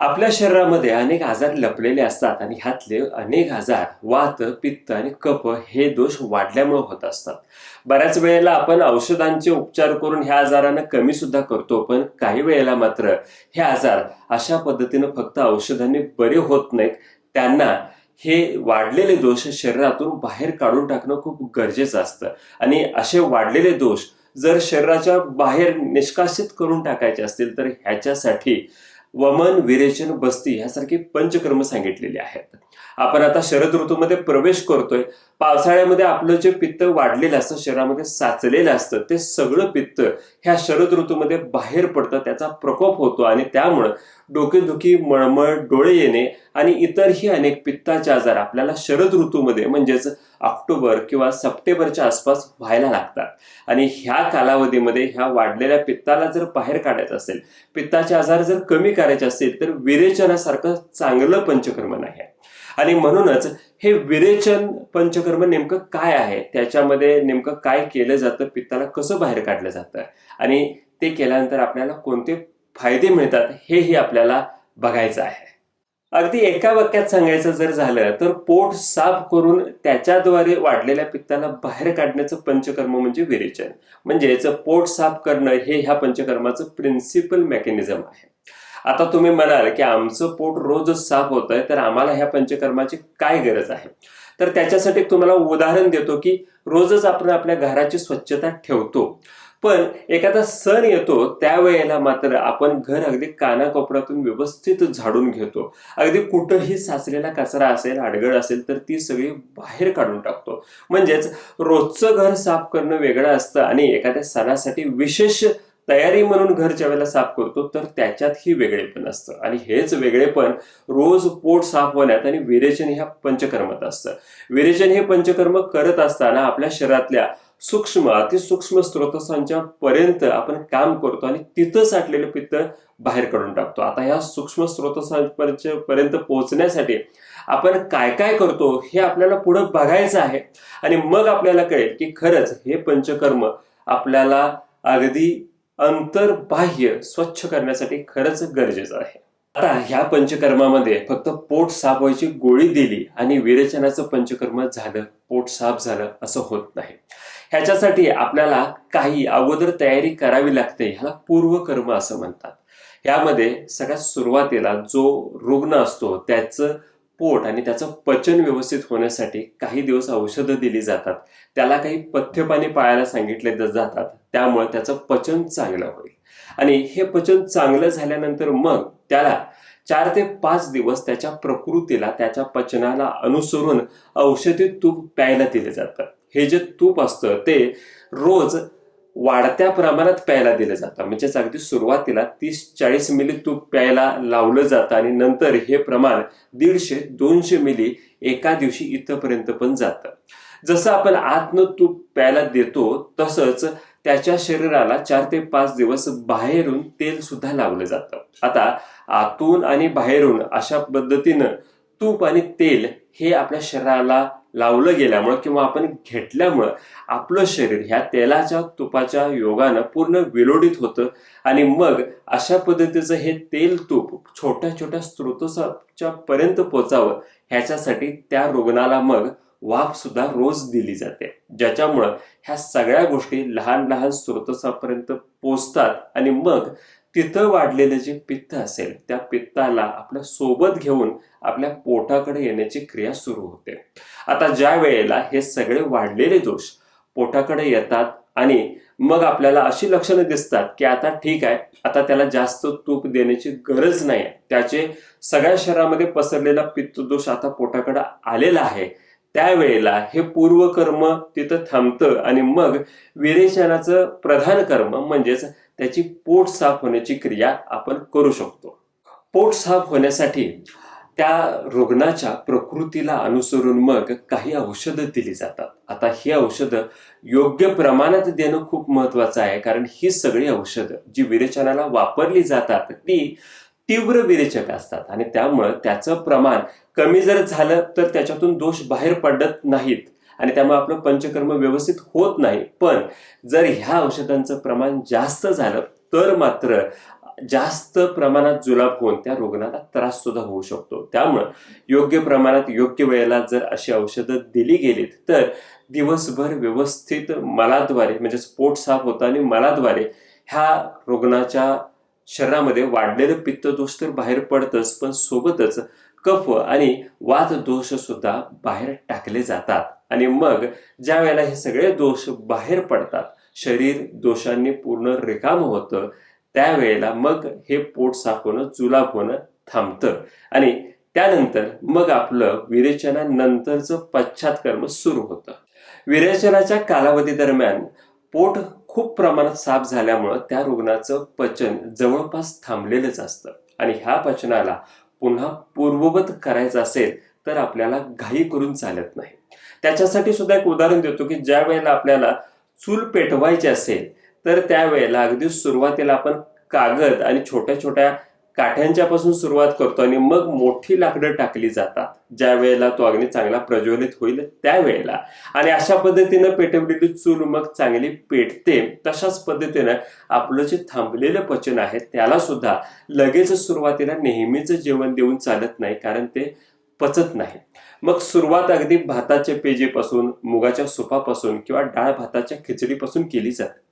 आपल्या शरीरामध्ये अनेक आजार लपलेले असतात आणि ह्यातले अनेक आजार वात पित्त आणि कफ हे दोष वाढल्यामुळे होत असतात. बऱ्याच वेळेला आपण औषधांचे उपचार करून ह्या आजारांना कमी सुद्धा करतो पण काही वेळेला मात्र हे आजार अशा पद्धतीनं फक्त औषधांनी बरे होत नाहीत. त्यांना हे वाढलेले दोष शरीरातून बाहेर काढून टाकणं खूप गरजेचं असतं. आणि असे वाढलेले दोष जर शरीराच्या बाहेर निष्कासित करून टाकायचे असतील तर ह्याच्यासाठी वमन विरेचन बस्ती ह्यासारखे पंचकर्म सांगितलेले आहेत. आपण आता शरद ऋतूमध्ये प्रवेश करतोय. पावसाळ्यामध्ये आपलं जे पित्त वाढलेलं असतं शरीरामध्ये साचलेलं असतं ते सगळं पित्त ह्या शरद ऋतूमध्ये बाहेर पडतं त्याचा प्रकोप होतो आणि त्यामुळं डोकेदुखी मळमळ डोळे येणे आणि इतरही अनेक पित्ताचे आजार आपल्याला शरद ऋतूमध्ये म्हणजेच ऑक्टोबर किंवा सप्टेंबरच्या आसपास व्हायला लागतात. आणि ह्या कालावधीमध्ये ह्या वाढलेल्या पित्ताला जर बाहेर काढायचं असेल पित्ताचे आजार जर कमी करायचे असतील तर विरेचनासारखं चांगलं पंचकर्म नाही आहे. आणि म्हणूनच हे विरेचन पंचकर्म नेमकं काय आहे? त्याच्यामध्ये नेमकं काय केलं जातं? पित्ताला कसं बाहेर काढलं जातं? आणि ते केल्यानंतर आपल्याला कोणते फायदे मिळतात? हेही आपल्याला बघायचं आहे. अगदी एका वाक्यात सांगायचं जर झालं तर पोट साफ करून त्याच्याद्वारे वाढलेल्या पित्ताला बाहेर काढण्याचं पंचकर्म म्हणजे विरेचन. म्हणजेच पोट साफ करणं हे ह्या पंचकर्माचं प्रिन्सिपल मेकॅनिझम आहे. आता तुम्ही म्हणाल की आमचं पोट रोजच साफ होत आहे तर आम्हाला ह्या पंचकर्माची काय गरज आहे? तर त्याच्यासाठी तुम्हाला उदाहरण देतो की रोजच आपण आपल्या घराची स्वच्छता ठेवतो. पण एखादा सण येतो त्यावेळेला मात्र आपण घर अगदी कानाकोपऱ्यातून व्यवस्थित झाडून घेतो. अगदी कुठंही साचलेला कचरा असेल अडगळ असेल तर ती सगळी बाहेर काढून टाकतो. म्हणजेच रोजचं घर साफ करणं वेगळं असतं आणि एखाद्या सणासाठी विशेष तयारी म्हणून घर ज्यावेळेला साफ करतो तर त्याच्यातही वेगळेपण असतं. आणि हेच वेगळेपण रोज पोट साफ होण्यात आणि विरेचन ह्या पंचकर्मात असतं. विरेचन हे पंचकर्म करत असताना आपल्या शरीरातल्या सूक्ष्म अतिसूक्ष्म स्रोतसांच्या पर्यंत आपण काम करतो आणि तिथं साठलेलं पित्त बाहेर काढून टाकतो. आता ह्या सूक्ष्म स्रोतसांपर्यंत पोहोचण्यासाठी आपण काय काय करतो हे आपल्याला पुढं बघायचं आहे. आणि मग आपल्याला कळेल की खरंच हे पंचकर्म आपल्याला अगदी अंतर्बाह्य स्वच्छ करण्यासाठी खरंच गरजेचं आहे. आता ह्या पंचकर्मामध्ये फक्त पोट साफ व्हायची गोळी दिली आणि विरेचनाचं पंचकर्म झालं पोट साफ झालं असं होत नाही. ह्याच्यासाठी आपल्याला काही अगोदर तयारी करावी लागते ह्याला पूर्वकर्म असं म्हणतात. यामध्ये सगळ्यात सुरुवातीला जो रुग्ण असतो त्याचं पोट आणि त्याचं पचन व्यवस्थित होण्यासाठी काही दिवस औषधं दिली जातात. त्याला काही पथ्यपाणी पाळायला सांगितले जातात. त्यामुळे त्याचं पचन चांगलं होईल. आणि हे पचन चांगलं झाल्यानंतर मग त्याला चार ते पाच दिवस त्याच्या प्रकृतीला त्याच्या पचनाला अनुसरून औषधी तूप प्यायला दिले जातं हे जे तूप असतं ते रोज वाढत्या प्रमाणात प्यायला दिलं जातं. म्हणजेच अगदी सुरुवातीला तीस चाळीस मिली तूप प्यायला लावलं जातं आणि नंतर हे प्रमाण दीडशे दोनशे मिली एका दिवशी इथंपर्यंत पण जातं. जसं आपण आतनं तूप प्यायला देतो तसंच त्याच्या शरीराला चार ते पाच दिवस बाहेरून तेल सुद्धा लावलं जातं. आता आतून आणि बाहेरून अशा पद्धतीनं तूप आणि तेल हे आपल्या शरीराला लावलं गेल्यामुळं किंवा आपण घेतल्यामुळं आपलं शरीर ह्या तेलाच्या तुपाच्या योगानं पूर्ण विलोडित होतं. आणि मग अशा पद्धतीचं हे तेल तूप छोट्या छोट्या स्रोतसाच्या पर्यंत पोचावं ह्याच्यासाठी त्या रुग्णाला मग वाफ सुद्धा रोज दिली जाते. ज्याच्यामुळं ह्या सगळ्या गोष्टी लहान लहान स्रोतसापर्यंत पोचतात आणि मग तिथं वाढलेलं जे पित्त असेल त्या पित्ताला आपल्यासोबत घेऊन आपल्या पोटाकडे येण्याची क्रिया सुरू होते. आता ज्या वेळेला हे सगळे वाढलेले दोष पोटाकडे येतात आणि मग आपल्याला अशी लक्षणं दिसतात की आता ठीक आहे आता त्याला जास्त तूप देण्याची गरज नाही त्याचे सगळ्या शरीरामध्ये पसरलेला पित्तदोष आता पोटाकडे आलेला आहे. त्यावेळेला हे पूर्वकर्म तिथं थांबतं आणि मग विरेचनाचं प्रधान कर्म म्हणजेच त्याची पोट साफ होण्याची क्रिया आपण करू शकतो. पोट साफ होण्यासाठी त्या रुग्णाच्या प्रकृतीला अनुसरून मग काही औषधं दिली जातात. आता ही औषधं योग्य प्रमाणात देणं खूप महत्वाचं आहे कारण ही सगळी औषधं जी विरेचनाला वापरली जातात ती तीव्र विरेचक असतात. आणि त्यामुळं त्याचं प्रमाण कमी जर झालं तर त्याच्यातून दोष बाहेर पडत नाहीत. आणि त्यामुळे आपलं पंचकर्म व्यवस्थित होत नाही. पण जर ह्या औषधांचं प्रमाण जास्त झालं तर मात्र जास्त प्रमाणात जुलाब होऊन त्या रुग्णाला त्रास सुद्धा होऊ शकतो. त्यामुळं योग्य प्रमाणात योग्य वेळेला जर अशी औषधं दिली गेलीत तर दिवसभर व्यवस्थित मलाद्वारे म्हणजे पोट साफ होतं आणि मलाद्वारे ह्या रुग्णाच्या शरीरामध्ये वाढलेलं पित्तदोष तर बाहेर पडतच पण सोबतच कफ आणि वात दोष सुद्धा बाहेर टाकले जातात. आणि मग ज्या वेळेला हे सगळे दोष बाहेर पडतात शरीर दोषांनी पूर्ण रिकाम होतं त्यावेळेला मग हे पोट साफ होणं जुलाब होणं थांबतं. आणि त्यानंतर मग आपलं विरेचनानंतरचं पश्चात्कर्म सुरू होतं. विरेचनाच्या कालावधी दरम्यान पोट खूप प्रमाणात साफ झाल्यामुळं त्या रुग्णाचं पचन जवळपास थांबलेलंच असतं. आणि ह्या पचनाला पुन्हा पूर्ववत करायचं असेल तर आपल्याला घाई करून चालत नाही. त्याच्यासाठी सुद्धा एक उदाहरण देतो की ज्या वेळेला आपल्याला चूल पेटवायची असेल तर त्यावेळेला अगदी सुरुवातीला आपण कागद आणि छोट्या छोट्या काठ्यांच्या पासून सुरुवात करतो आणि मग मोठी लाकडं टाकली जातात. ज्या वेळेला तो अग्नी चांगला प्रज्वलित होईल त्यावेळेला आणि अशा पद्धतीनं पेटवलेली चूल मग चांगली पेटते. तशाच पद्धतीनं आपलं जे थांबलेलं पचन आहे त्याला सुद्धा लगेच सुरुवातीला नेहमीच जेवण देऊन चालत नाही कारण ते पचत नाही. मग सुरुवात अगदी भाताच्या पेजेपासून मुगाच्या सुपापासून किंवा डाळ भाताच्या खिचडीपासून केली जाते.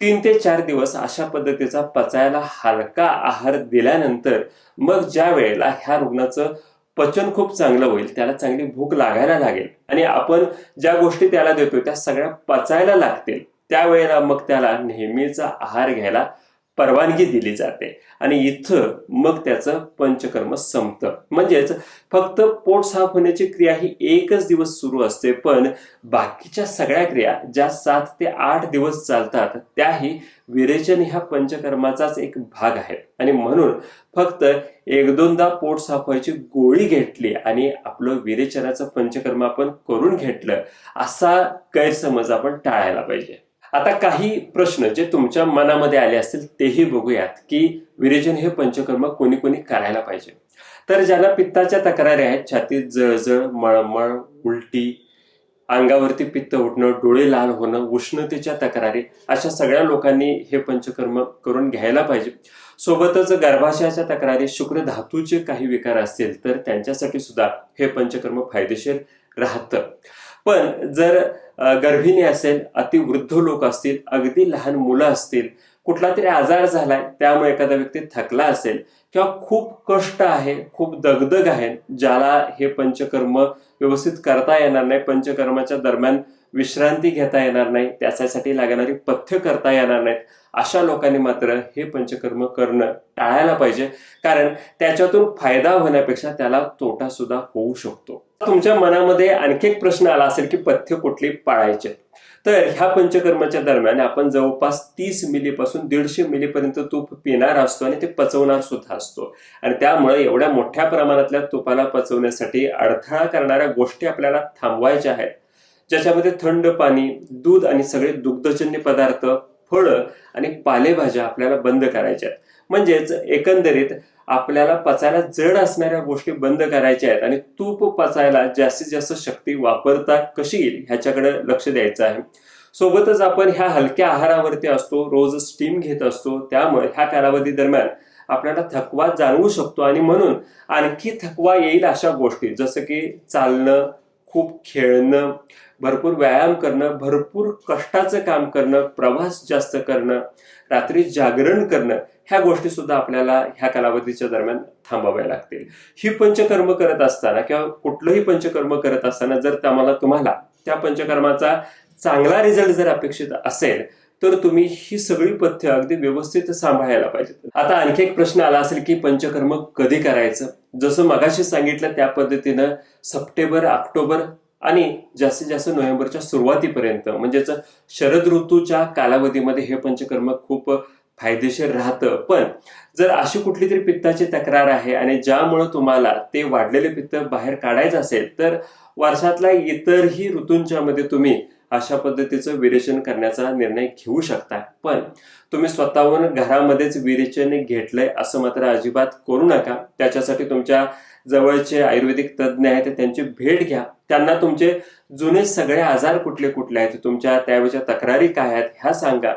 तीन ते चार दिवस अशा पद्धतीचा पचायला हलका आहार दिल्यानंतर मग ज्या वेळेला ह्या रुग्णाचं पचन खूप चांगलं होईल त्याला चांगली भूक लागायला लागेल आणि आपण ज्या गोष्टी त्याला देतो त्या सगळ्या पचायला लागतील त्यावेळेला मग त्याला नेहमीचा आहार घ्यायला परवानगी दिली जाते. आणि इथं मग त्याचं पंचकर्म संपतं. म्हणजेच फक्त पोट साफ होण्याची क्रिया ही एकच दिवस सुरू असते पण बाकीच्या सगळ्या क्रिया ज्या सात ते आठ दिवस चालतात त्याही विरेचन ह्या पंचकर्माचाच एक भाग आहे आणि म्हणून फक्त एक दोनदा पोट साफ व्हायची गोळी घेतली आणि आपलं विरेचनाचं पंचकर्म आपण करून घेतलं असा गैरसमज आपण टाळायला पाहिजे. आता काही प्रश्न जे तुमच्या मनामध्ये आले असतील तेही बघूयात की विरेचन हे पंचकर्म कोणी कोणी करायला पाहिजे. तर ज्याला पित्ताच्या तक्रारी आहेत छातीत जळजळ मळमळ उलटी अंगावरती पित्त उठणं डोळे लाल होणं उष्णतेच्या तक्रारी अशा सगळ्या लोकांनी हे पंचकर्म करून घ्यायला पाहिजे. सोबतच गर्भाशयाच्या तक्रारी शुक्र धातूचे काही विकार असतील तर त्यांच्यासाठी सुद्धा हे पंचकर्म फायदेशीर राहतं. पण जर गर्भिणी असेल अतिवृद्ध लोक असतील अगदी लहान मुलं असतील कुठला तरी आजार झालाय त्यामुळे एखादा व्यक्ती थकला असेल किंवा खूप कष्ट आहे खूप दगदग आहे ज्याला हे पंचकर्म व्यवस्थित करता येणार नाही पंचकर्माच्या दरम्यान विश्रांती घेता येणार नाही त्याच्यासाठी लागणारी पथ्य करता येणार नाहीत अशा लोकांनी मात्र हे पंचकर्म करणं टाळायला पाहिजे. कारण त्याच्यातून फायदा होण्यापेक्षा त्याला तोटा सुद्धा होऊ शकतो. तुमच्या मनामध्ये आणखी एक प्रश्न आला असेल की पथ्य कुठली पाळायचे? तर ह्या पंचकर्माच्या दरम्यान आपण जवळपास तीस मिलीपासून दीडशे मिलीपर्यंत तूप पिणार असतो आणि ते पचवणार सुद्धा असतो. आणि त्यामुळे एवढ्या मोठ्या प्रमाणातल्या तुपाला पचवण्यासाठी अडथळा करणाऱ्या गोष्टी आपल्याला थांबवायच्या आहेत. ज्याच्यामध्ये थंड पाणी दूध आणि सगळे दुग्धजन्य पदार्थ फळं आणि पालेभाज्या आपल्याला बंद करायच्या आहेत. म्हणजेच एकंदरीत आपल्याला पचायला जड असणाऱ्या गोष्टी बंद करायच्या आहेत आणि तूप पचायला जास्तीत जास्त शक्ती वापरता कशी येईल ह्याच्याकडे लक्ष द्यायचं आहे. सोबतच आपण ह्या हलक्या आहारावरती असतो रोज स्टीम घेत असतो त्यामुळे ह्या कालावधी दरम्यान आपल्याला थकवा जाणवू शकतो आणि म्हणून आणखी थकवा येईल अशा गोष्टी जसं की चालणं खूप खेळणं भरपूर व्यायाम करणं भरपूर कष्टाचं काम करणं प्रवास जास्त करणं रात्री जागरण करणं ह्या गोष्टी सुद्धा आपल्याला ह्या कालावधीच्या दरम्यान थांबाव्या लागतील. ही पंचकर्म करत असताना किंवा कुठलंही पंचकर्म करत असताना जर त्याला तुम्हाला त्या पंचकर्माचा चांगला रिझल्ट जर अपेक्षित असेल तर तुम्ही ही सगळी पथ्य अगदी व्यवस्थित सांभाळायला पाहिजे आता आणखी एक प्रश्न आला असेल की पंचकर्म कधी करायचं? जसं मगाशी सांगितलं त्या पद्धतीनं सप्टेंबर ऑक्टोबर आणि जास्तीत जास्त नोव्हेंबरच्या सुरुवातीपर्यंत म्हणजेच शरद ऋतूच्या कालावधीमध्ये हे पंचकर्म खूप फायदेशीर राहतं. पण जर अशी कुठली तरी पित्ताची तक्रार आहे आणि ज्यामुळं तुम्हाला ते वाढलेले पित्त बाहेर काढायचं असेल तर वर्षातल्या इतरही ऋतूंच्या मध्ये तुम्ही अशा पद्धतीचं विरेचन करण्याचा निर्णय घेऊ शकता. पण तुम्ही स्वतःहून घरामध्येच विरेचन घेतलंय असं मात्र अजिबात करू नका. त्याच्यासाठी तुमच्या जवळचे आयुर्वेदिक तज्ज्ञ आहेत त्यांची भेट घ्या. त्यांना तुमचे जुने सगळे आजार कुठले कुठले आहेत? तुमच्या त्यावेळेच्या तक्रारी काय आहेत ह्या सांगा.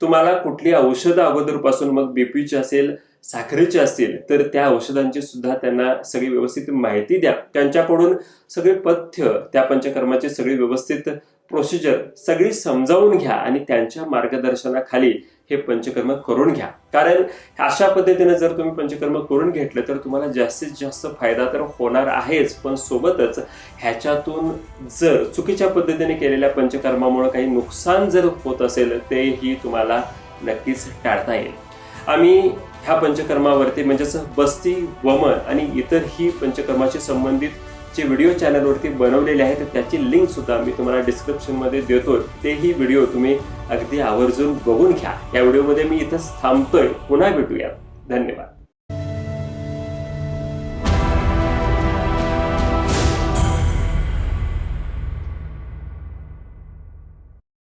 तुम्हाला कुठली औषधं अगोदरपासून मग बीपीची असेल साखरेची असतील तर त्या औषधांची सुद्धा त्यांना सगळी व्यवस्थित माहिती द्या. त्यांच्याकडून सगळे पथ्य त्या पंचकर्माची सगळी व्यवस्थित प्रोसिजर सगळी समजावून घ्या आणि त्यांच्या मार्गदर्शनाखाली हे पंचकर्म करून घ्या. कारण अशा पद्धतीने जर तुम्ही पंचकर्म करून घेतलं तर तुम्हाला जास्तीत जास्त फायदा तर होणार आहेच. पण सोबतच ह्याच्यातून जर चुकीच्या पद्धतीने केलेल्या पंचकर्मामुळे काही नुकसान जर होत असेल तेही तुम्हाला नक्कीच टाळता येईल. आम्ही ह्या पंचकर्मावरती म्हणजेच बस्ती वमन आणि इतरही पंचकर्माशी संबंधित जे व्हिडिओ चॅनलवरती बनवलेले आहेत त्याची लिंक सुद्धा मी तुम्हाला डिस्क्रिप्शनमध्ये देतोय. तेही व्हिडिओ तुम्ही अगदी आवर्जून बघून घ्या. या व्हिडिओमध्ये मी इथंच थांबतोय. पुन्हा भेटूया. धन्यवाद.